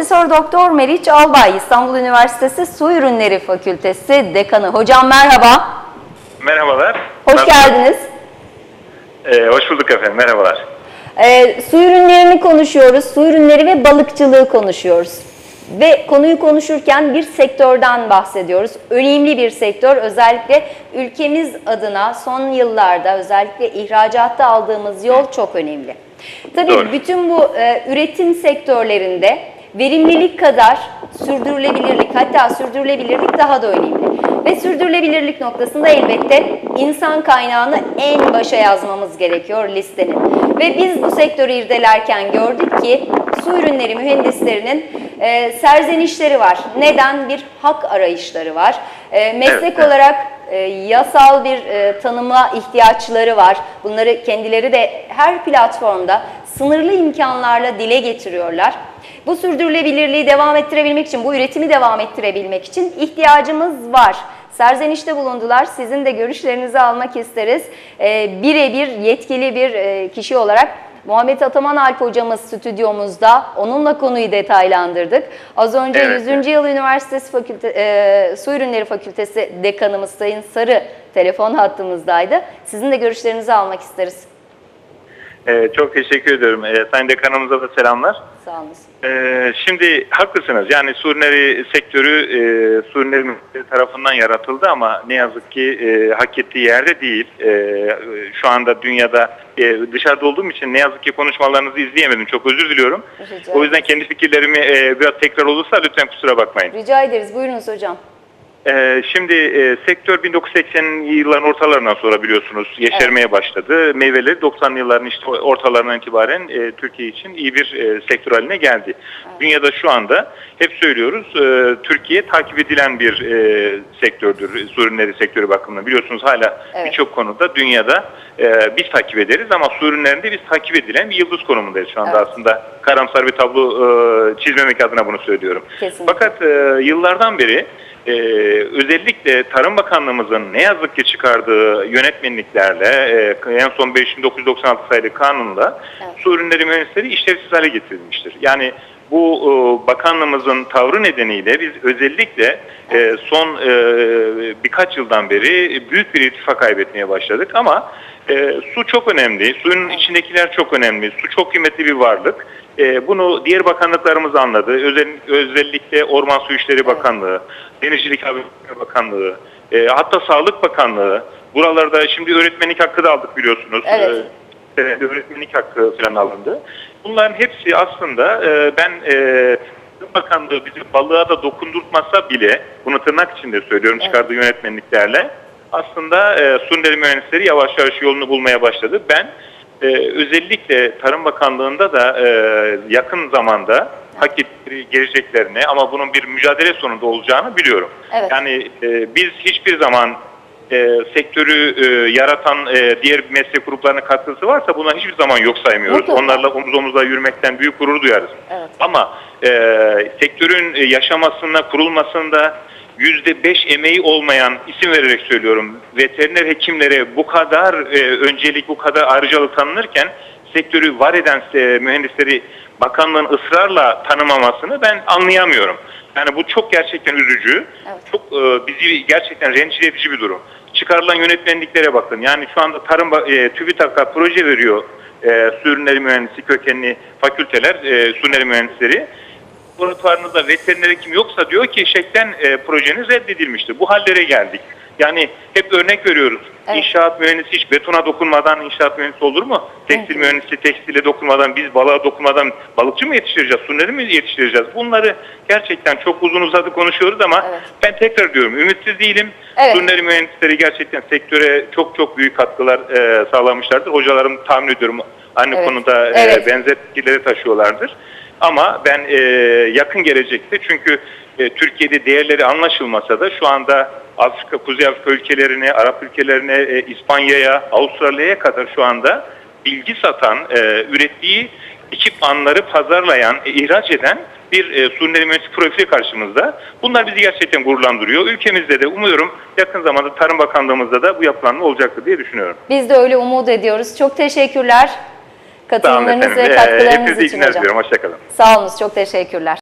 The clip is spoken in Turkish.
Profesör Doktor Meriç Albay, İstanbul Üniversitesi Su Ürünleri Fakültesi Dekanı. Hocam merhaba. Merhabalar. Hoş Nasıl- geldiniz. Ee, hoş bulduk efendim. Merhabalar. Ee, su ürünlerini konuşuyoruz. Su ürünleri ve balıkçılığı konuşuyoruz. Ve konuyu konuşurken bir sektörden bahsediyoruz. Önemli bir sektör. Özellikle ülkemiz adına son yıllarda özellikle ihracatta aldığımız yol çok önemli. Tabii Doğru. bütün bu e, üretim sektörlerinde verimlilik kadar sürdürülebilirlik hatta sürdürülebilirlik daha da önemli. Ve sürdürülebilirlik noktasında elbette insan kaynağını en başa yazmamız gerekiyor listenin. Ve biz bu sektörü irdelerken gördük ki su ürünleri mühendislerinin e, serzenişleri var. Neden? Bir hak arayışları var. E, meslek olarak e, yasal bir e, tanıma ihtiyaçları var. Bunları kendileri de her platformda sınırlı imkanlarla dile getiriyorlar. Bu sürdürülebilirliği devam ettirebilmek için, bu üretimi devam ettirebilmek için ihtiyacımız var. Serzenişte bulundular. Sizin de görüşlerinizi almak isteriz. E, Birebir yetkili bir e, kişi olarak Muhammed Ataman Alp hocamız stüdyomuzda. Onunla konuyu detaylandırdık. Az önce Evet, 100. Yıl Üniversitesi Fakülte, e, Su Ürünleri Fakültesi Dekanımız Sayın Sarı telefon hattımızdaydı. Sizin de görüşlerinizi almak isteriz. Ee, çok teşekkür ediyorum. Ee, Sayın Dekanımıza da selamlar. Sağ olun. Ee, şimdi haklısınız. Yani su ürünleri sektörü e, su ürünleri mühendisleri tarafından yaratıldı ama ne yazık ki e, hak ettiği yerde değil. E, şu anda dünyada e, dışarıda olduğum için ne yazık ki konuşmalarınızı izleyemedim. Çok özür diliyorum. Rica O yüzden kendi fikirlerimi e, biraz tekrar olursa lütfen kusura bakmayın. Rica ederiz. Buyurunuz hocam. Ee, şimdi e, sektör 1980'li yılların ortalarından sonra biliyorsunuz yeşermeye başladı. Meyveleri 90'lı yılların işte ortalarından itibaren e, Türkiye için iyi bir e, sektör haline geldi. Dünyada şu anda hep söylüyoruz e, Türkiye takip edilen bir e, sektördür. Su ürünleri sektörü bakımından biliyorsunuz hala Evet. birçok konuda dünyada e, biz takip ederiz ama su ürünlerinde biz takip edilen bir yıldız konumundayız şu anda Evet. aslında. Karamsar bir tablo e, çizmemek adına bunu söylüyorum. Kesinlikle. Fakat e, yıllardan beri e, özellikle Tarım Bakanlığımızın ne yazık ki çıkardığı yönetmenliklerle e, en son 5996 sayılı kanunla Evet. su ürünleri mühendisleri işlevsiz hale getirilmiştir. Yani bu e, bakanlığımızın tavrı nedeniyle biz özellikle e, son e, birkaç yıldan beri büyük bir irtifa kaybetmeye başladık ama e, su çok önemli, suyun içindekiler çok önemli, su çok kıymetli bir varlık. E, bunu diğer bakanlıklarımız anladı. Özel, özellikle Orman Su İşleri Bakanlığı, Denizcilik Bakanlığı, e, hatta Sağlık Bakanlığı. Buralarda şimdi öğretmenlik hakkı da aldık biliyorsunuz. Evet. E, senede öğretmenlik hakkı falan alındı. Bunların hepsi aslında e, ben e, Tarım Bakanlığı bizi balığa da dokundurtmasa bile, bunu tırnak içinde söylüyorum Evet. çıkardığı yönetmenliklerle, aslında e, su ürünleri mühendisleri yavaş yavaş yolunu bulmaya başladı. Ben e, özellikle Tarım Bakanlığı'nda da e, yakın zamanda hak ettiği geleceklerini ama bunun bir mücadele sonunda olacağını biliyorum. Evet. Yani e, biz hiçbir zaman e, sektörü e, yaratan e, diğer meslek gruplarının katkısı varsa buna hiçbir zaman yok saymıyoruz. Mutlaka. Onlarla omuz omuza yürümekten büyük gurur duyarız. Evet. Ama e, sektörün e, yaşamasında, kurulmasında yüzde beş emeği olmayan isim vererek söylüyorum. Veteriner hekimlere bu kadar e, öncelik, bu kadar ayrıcalık tanınırken sektörü var eden e, mühendisleri bakanlığın ısrarla tanımamasını ben anlayamıyorum. Yani bu çok gerçekten üzücü. Evet. Çok e, bizi gerçekten rencide edici bir durum. Çıkarılan yönetmenliklere bakın. Yani şu anda Tarım e, TÜBİTAK'a proje veriyor e, su ürünleri mühendisi kökenli fakülteler, e, su ürünleri mühendisleri. Laboratuvarınızda veteriner hekim yoksa diyor ki şeklen e, projeniz reddedilmiştir. Bu hallere geldik. Yani hep örnek veriyoruz. Evet. İnşaat mühendisi hiç betona dokunmadan inşaat mühendisi olur mu? Tekstil Evet. mühendisi tekstile dokunmadan, biz balığa dokunmadan balıkçı mı yetiştireceğiz, su ürünleri mi yetiştireceğiz? Bunları gerçekten çok uzun uzadı konuşuyoruz ama Evet. ben tekrar diyorum ümitsiz değilim. Evet. Su ürünleri mühendisleri gerçekten sektöre çok çok büyük katkılar e, sağlamışlardır. Hocalarım tahmin ediyorum aynı Evet. konuda e, Evet. benzer fikirleri taşıyorlardır. Ama ben e, yakın gelecekte çünkü e, Türkiye'de değerleri anlaşılmasa da şu anda Afrika, Kuzey Afrika ülkelerine, Arap ülkelerine, e, İspanya'ya, Avustralya'ya kadar şu anda bilgi satan, e, ürettiği ekipmanları pazarlayan, e, ihraç eden bir e, su ürünleri mühendisi profili karşımızda. Bunlar bizi gerçekten gururlandırıyor. Ülkemizde de umuyorum yakın zamanda Tarım Bakanlığımızda da bu yapılanma olacaktır diye düşünüyorum. Biz de öyle umut ediyoruz. Çok teşekkürler. Katılımlarınız efendim. ve katkılarınız iyi için hocam. Hoşçakalın. Sağ olun. Çok teşekkürler.